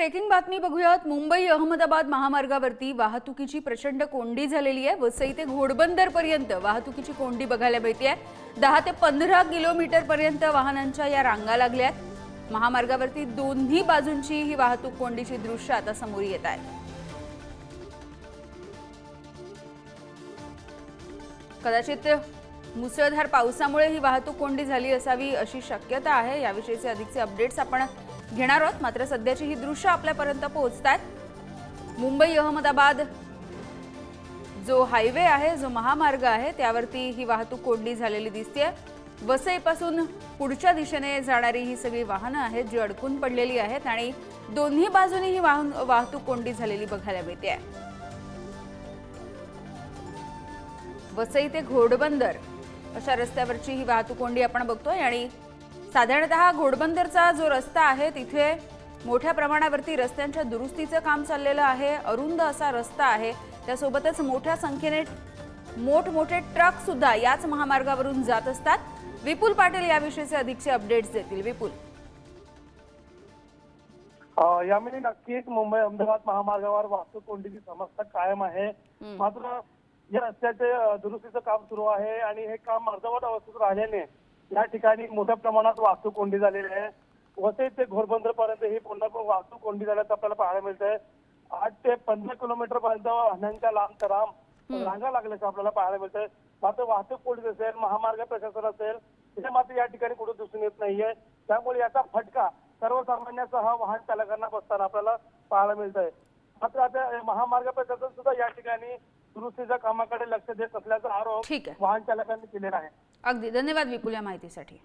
Breaking बातमी बघूयात. मुंबई अहमदाबाद महामार्गावरती वाहतुकीची प्रचंड कोंडी झालेली आहे. वसई ते घोडबंदर पर्यंत वाहतुकीची कोंडी बघायला मिळते दहा ते पंधरा किलोमीटर पर्यंत वाहनांच्या या रांगा लागल्या आहेत. महामार्गावरती दोन्ही बाजूंची ही वाहतूक कोंडीची दृश्य आता समोर येत आहेत कदाचित मुसळधार पावसामुळे ही वाहतूक कोंडी झाली असावी अशी शक्यता आहे. याविषयीचे अधिकचे अपडेट्स आपण घेणार आहोत. मात्र सध्याची ही दृश्य आपल्यापर्यंत पोहोचत आहेत मुंबई अहमदाबाद जो हायवे आहे जो महामार्ग आहे त्यावरती ही वाहतूक कोंडी झालेली दिसते वसईपासून पुढच्या दिशेने जाणारी ही सगळी वाहनं आहेत जी अडकून पडलेली आहेत आणि दोन्ही बाजूनी ही वाहन वाहतूक कोंडी झालेली बघायला मिळते वसई ते घोडबंदर अशा रस्त्यावरची ही वाहतूक कोंडी आपण बघतोय आणि साधारणतः घोडबंदरचा जो रस्ता आहे तिथे मोठ्या प्रमाणावरती रस्त्यांच्या दुरुस्तीचं काम चाललेलं आहे. अरुंद असा रस्ता आहे. त्यासोबतच मोठ्या संख्येने मोठमोठे ट्रक सुद्धा याच महामार्गावरून जात असतात. विपुल पाटील याविषयीचे अधिकचे अपडेट्स देतील. विपुल. यामध्ये नक्कीच मुंबई अहमदाबाद महामार्गावर वाहतूक कोंडीची समस्या कायम आहे. मात्र या रस्त्याचे दुरुस्तीचं काम सुरू आहे आणि हे काम अर्धवट अवस्थेत राहिल्याने या ठिकाणी मोठ्या प्रमाणात वाहतूक कोंडी झालेली आहे. वसई ते घोरबंदर पर्यंत ही पुन्हा वाहतूक कोंडी झाल्याचं आपल्याला पाहायला मिळतंय. आठ ते पंधरा किलोमीटर पर्यंत वाहनांच्या लांब लांब रांगा लागल्याचं आपल्याला पाहायला मिळतंय. मात्र वाहतूक पोलीस असेल महामार्ग प्रशासन असेल हे मात्र या ठिकाणी कुठे दिसून येत नाहीये. त्यामुळे याचा फटका सर्वसामान्यासह वाहन चालकांना बसताना आपल्याला पाहायला मिळत आहे मात्र आता महामार्ग प्रशासन सुद्धा या ठिकाणी दुरुस्तीच्या कामाकडे लक्ष देत असल्याचा आरोप आहे. वाहन चालकांनी केलेला आहे. अगदी. धन्यवाद विपुल या माहितीसाठी.